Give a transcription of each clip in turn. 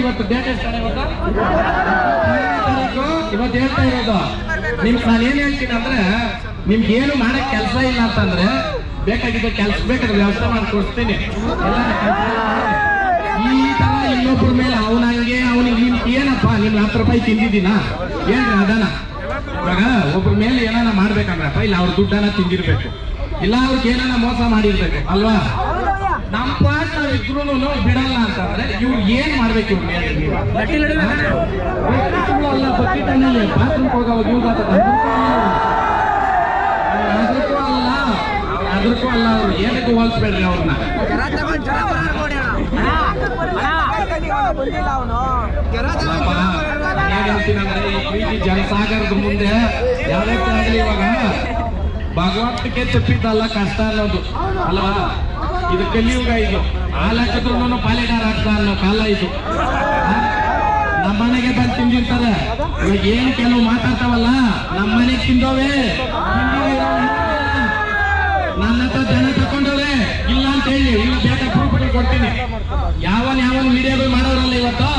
ಇವತ್ತು ಇವತ್ತು ಹೇಳ್ತಾ ಇರೋದು ನಿಮ್ಗೆ ನಾನು ಏನ್ ಹೇಳ್ತೀನಿ ಅಂದ್ರೆ ನಿಮ್ಗೆ ಏನು ಮಾಡಕ್ ಕೆಲಸ ಇಲ್ಲ ಅಂತಂದ್ರೆ ಬೇಕಾಗಿದ್ದ ಕೆಲಸ ಬೇಕಾದ್ರೆ ವ್ಯವಸ್ಥೆ ಮಾಡಿ ಕೊಡ್ತೀನಿ ಎಲ್ಲಾರ ಕೆಲ್ಸ ಈ ತರ ಇನ್ನೊಬ್ಬರ ಮೇಲೆ ಅವನಂಗೆ ಅವನಿಗೆ ನಿಮ್ ಏನಪ್ಪ ನಿಮ್ ಹತ್ತು ರೂಪಾಯಿ ತಿಂದಿದ್ದೀನಾ ಏನ್ರಿ ಅದಾನ ಇವಾಗ ಒಬ್ಬರ ಮೇಲೆ ಏನಾನ ಮಾಡ್ಬೇಕಂದ್ರಪ್ಪ ಇಲ್ಲ ಅವ್ರ ದುಡ್ಡನ್ನ ತಿಂದಿರ್ಬೇಕು ಇಲ್ಲ ಅವ್ರಿಗೆ ಏನಾರ ಮೋಸ ಮಾಡಿರ್ಬೇಕು ಅಲ್ವಾ? ನಮ್ಮ ಪಾರ್ಟ್ನರ್ ನಾವ್ ಇದ್ರು ಬಿಡಲ್ಲ ಅಂತಂದ್ರೆ ಇವ್ರು ಏನ್ ಮಾಡ್ಬೇಕು ಅಲ್ಲ ಬಾತ್ರೂಮ್ ಹೋಗವಾಗ ಯೂಸ್ ಆಗ್ತದೆ ಅದಕ್ಕೂ ಅಲ್ಲ ಅದಕ್ಕೂ ಅಲ್ಲ ಅವ್ರು. ಏನಕ್ಕೂ ಹೋಲ್ಸ್ಬೇಡ್ರಿ ಅವ್ರನ್ನ. ಈ ಪ್ರೀತಿ ಜನಸಾಗರದ ಮುಂದೆ ಆಗ್ಲಿ ಇವಾಗ. ಭಗವಂತಕ್ಕೆ ತಪ್ಪಿದ್ದಲ್ಲ ಕಷ್ಟ ಅನ್ನೋದು. ಅಲ್ವಾ? ಇದು ಕಲಿಯುಗ ಇದು. ಹಾಲಾಕಿದ್ರು ಪಾಲಿಡಾರ್ ಆಗ್ತಾ ಅನ್ನೋ ಕಾಲ ಇದು. ನಮ್ಮನೆಗೆ ನಮ್ಮ ಮನೆಗೆ ಬಂದು ತಿಂದಿರ್ತಾರೆ. ಇವಾಗ ಏನು ಕೆಲವು ಮಾತಾಡ್ತಾವಲ್ಲ? ನಮ್ಮ ಮನೆಗೆ ತಿಂದೋವೆ. ನನ್ನ ಹತ್ರ ಜನ ತಕೊಂಡವ್ರೆ. ಇಲ್ಲ ಅಂತ ಹೇಳಿ. ಇಲ್ಲ ಬೇಟ ಪ್ರೂಫ್ ಕೊಡ್ತೀನಿ. ಯಾವನ್ ಯಾವನ್ ವಿಡಿಯೋಗಳು ಮಾಡೋರಲ್ಲ ಇವತ್ತು?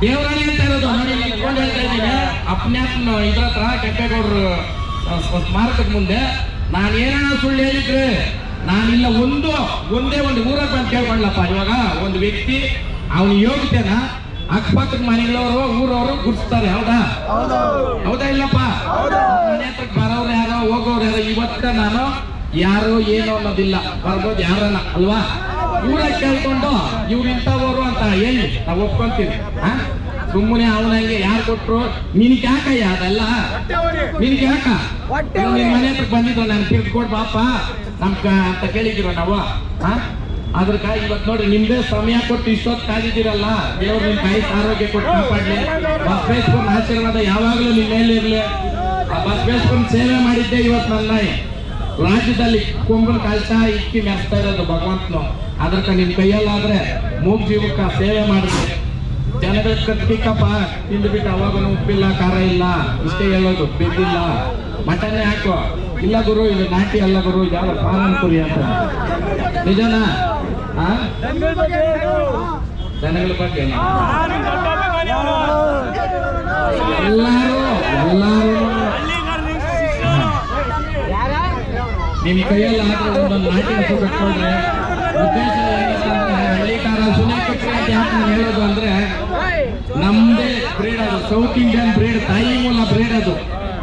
ದೇವರಾಣಿ ಅಂತ ಇರೋದು. ನೋಡಿ ಹೇಳ್ತಾ ಇದ್ದೀನಿ. ಅಪ್ನ್ಯಾಪ್ನ ಇದ್ರ ಹತ್ರ ಕೆಂಪೇಗೌಡರು ಸ್ಮಾರಕದ ಮುಂದೆ ನಾನು ಏನಾನ ಸುಳ್ಳು ಹೇಳಿದ್ರೆ ನಾನಿಲ್ಲ ಒಂದು ಒಂದೇ ಒಂದು ಊರಪ್ಪ ಬಂದು ಕೇಳ್ಕೊಳ್ಳಪ್ಪ ಇವಾಗ ಒಂದು ವ್ಯಕ್ತಿ ಅವನ ಯೋಗ್ಯತೆನ ಅಕ್ಕಪಕ್ಕದ ಮನೆಗಳವರು ಊರವರು ಗುರ್ಸ್ತಾರೆ ಹೌದಾ? ಹೌದಾ. ಇಲ್ಲಪ್ಪ? ಮನೆ ಹತ್ರಕ್ಕೆ ಬರೋರು ಯಾರೋ ಹೋಗೋರು ಯಾರೋ ಇವತ್ತ ನಾನು ಯಾರು ಏನು ಅನ್ನೋದಿಲ್ಲ. ಬರ್ಬೋದು ಯಾರನ್ನ ಅಲ್ವಾ? ಊರ ಕೇಳ್ಕೊಂಡು ಇವ್ರು ಇಂಥವರು ಅಂತ ಹೇಳಿ ನಾವು ಒಪ್ಕೊಂತೀವಿ. ಹಾ ಸುಮ್ಮನೆ ಅವನಂಗೆ ಯಾರು ಕೊಟ್ರು? ನಿನಗೆ ಯಾಕಯ್ಯ ಅದೆಲ್ಲ? ನಿನಗೆ ಯಾಕ ನಿನ್ ಮನೆ ಹತ್ರ ಬಂದಿದ್ರು ನಾನು ತಿರ್ಗ್ಕೊಡ್ ಬಾಪ ನಮ್ ಕ- ಅಂತ ಕೇಳಿದ್ರು ನಾವು. ಹಾ? ಅದ್ರಕ ಇವತ್ ನೋಡಿ ನಿಮ್ದೇ ಸಮಯ ಕೊಟ್ಟು ಇಷ್ಟೊತ್ತು ಕಾದಿದ್ದೀರಲ್ಲ? ದೇವ್ರು ನಿಮ್ ಕೈ ಆರೋಗ್ಯ ಕೊಟ್ಟು ಕಾಪಾಡ್ಲಿ. ಬಸವೇಶ್ವರನ ಆಶೀರ್ವಾದ ಯಾವಾಗಲೂ ನಿಮ್ಮ ಮೇಲೆ ಇರ್ಲಿ. ಆ ಬಸವೇಶ್ವರನ ಸೇವೆ ಮಾಡಿದ್ದೆ ಇವತ್ತು ನನ್ನ ರಾಜ್ಯದಲ್ಲಿ ಕೊಂಬಲ್ ಕಳ್ಸ ಇಕ್ಕಿ ಮೆಸ್ತಾ ಇರೋದು ಭಗವಂತನು. ನಿಮ್ಮ ನಿಮ್ ಕೈಯಲ್ಲಾದ್ರೆ ಮೂಗ್ ಜೀವಕ್ಕ ಸೇವೆ ಮಾಡಿದ್ರಿ. ಜನಗಳ ತಿಂದು ತಿಂದ್ಬಿಟ್ಟು ಅವಾಗನು ಉಪ್ಪಿಲ್ಲ, ಖಾರ ಇಲ್ಲ, ಇಷ್ಟೇ ಹೇಳೋದು, ಬಿದ್ದಿಲ್ಲ. ಮಟನ್ನೇ ಹಾಕು ಇಲ್ಲ ಗುರು, ಇದು ನಾಟಿ ಅಲ್ಲ ಗುರು ಇದ್ಯಾವ ಫಾರನ್ ಕುರಿ ಅಂತ. ನಿಜನಾ? ಜನಗಳ ಬಗ್ಗೆ? ಎಲ್ಲಾರು ಎಲ್ಲಾರು. ನಿಮ್ ಕೈಯಲ್ಲಿ ಆದ್ರೆ ಒಂದೊಂದು ನಾಟಿ ಹಸು ಕಟ್ಕೊಂಡ್ರೆ ಉದ್ದೇಶ ಏನಂತಂದ್ರೆ ಹಳ್ಳಿಕಾರ ಸುನೆ ಕಟ್ಟಿ ಅಂತ ಯಾಕೆ ನಾನು ಹೇಳೋದು ಅಂದ್ರೆ ನಮ್ದೇ ಬ್ರೀಡ್ ಅದು ಸೌತ್ ಇಂಡಿಯನ್ ಬ್ರೀಡ್ ತಾಯಿ ಮೂಲ ಬ್ರೀಡ್ ಅದು.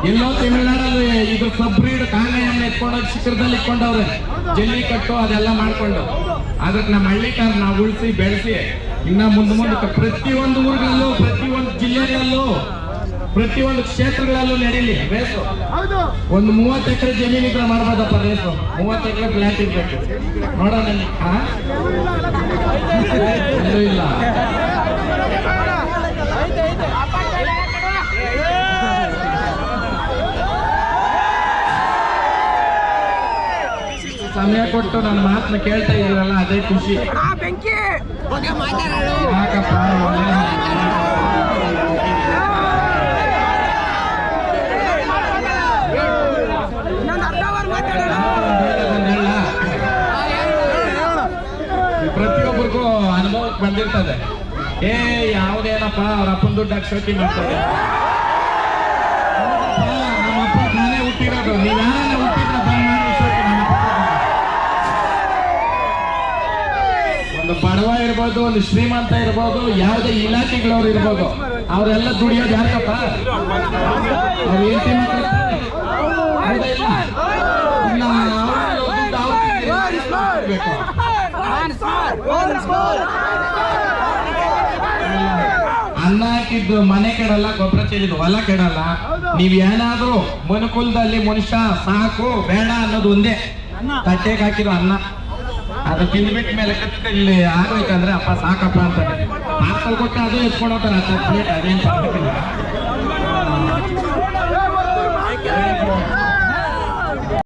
ಎಲ್ಲೋ ತಮಿಳ್ನಾಡಲ್ಲಿ ಇದು ಸಬ್ ಬ್ರೀಡ್ ಕಾನೆಯನ್ನು ಇಟ್ಕೊಂಡು ಶಿಖರದಲ್ಲಿ ಇಟ್ಕೊಂಡವ್ರೆ. ಜಲ್ಲಿ ಕಟ್ಟು ಅದೆಲ್ಲ ಮಾಡ್ಕೊಂಡು. ಅದಕ್ಕೆ ನಮ್ಮ ಹಳ್ಳಿಕಾರ ನಾವು ಉಳಿಸಿ ಬೆಳೆಸಿ ಇನ್ನ ಮುಂದೆ ಮುಂದೆ ಪ್ರತಿಯೊಂದು ಊರುಗಳಲ್ಲೂ ಪ್ರತಿಯೊಂದು ಜಿಲ್ಲೆಗಳಲ್ಲೂ ಪ್ರತಿಯೊಂದು ಕ್ಷೇತ್ರಗಳಲ್ಲೂ ನಡೀಲಿ. ರೇಸು. ಒಂದು ಮೂವತ್ತು ಎಕರೆ ಜಮೀನು ಇದ್ರೆ ಮಾಡ್ಬೋದಪ್ಪ ರೇಸು. ಮೂವತ್ತು ಎಕರೆ ಫ್ಲಾಟ್ ಇರ್ಬೇಕು. ನೋಡೋಣ ಇಲ್ಲ ಸಮಯ ಕೊಟ್ಟು ನನ್ನ ಮಾತನ್ನ ಕೇಳ್ತಾ ಇದ್ರಲ್ಲ ಅದೇ ಖುಷಿ. ಬೆಂಕಿ! ಯಾಕಪ್ಪ ಪ್ರತಿಯೊಬ್ಬರಿಗೂ ಅನುಭವಕ್ಕೆ ಬಂದಿರ್ತದೆ. ಏ ಯಾವುದೇನಪ್ಪ ಅವ್ರ ಅಪ್ಪನ ದುಡ್ಡು ಶೋಕಿ ಮಾಡ್ತಾರೆ ನಮ್ಮ ಅಪ್ಪ ನಾನೇ ಹುಟ್ಟಿರೋದು. ನೀವು ಇರ್ಬೋದು ಒಂದು ಶ್ರೀಮಂತ ಇರ್ಬೋದು, ಯಾವುದೇ ಇಲಾಖೆಗಳವ್ರು ಇರ್ಬೋದು, ಅವರೆಲ್ಲ ದುಡಿಯೋದು ಯಾಕಪ್ಪ ಅನ್ನ ಹಾಕಿದ್ದು ಮನೆ ಕೆಡಲ್ಲ, ಗೊಬ್ಬರ ಚೆಲ್ಲಿದ್ದು ಹೊಲ ಕೆಡಲ್ಲ. ನೀವ್ ಏನಾದ್ರೂ ಮನುಕುಲದಲ್ಲಿ ಮನುಷ್ಯ ಸಾಕು, ಬೇಡ ಅನ್ನೋದು ಒಂದೇ. ತಟ್ಟೆಗೆ ಹಾಕಿರೋ ಅನ್ನ. ಅದು ತಿಂದ್ಬಿಟ್ಟ ಮೇಲೆ ಇಲ್ಲಿ ಆಗ್ಬೇಕಂದ್ರೆ ಅಪ್ಪ ಸಾಕಪ್ಪ ಅಂತ ಪಾರ್ಸಲ್ ಕೊಟ್ಟು ಅದು ಎತ್ಕೊಂಡು ಹೋಗ್ತಾರೆ ಅದೇನು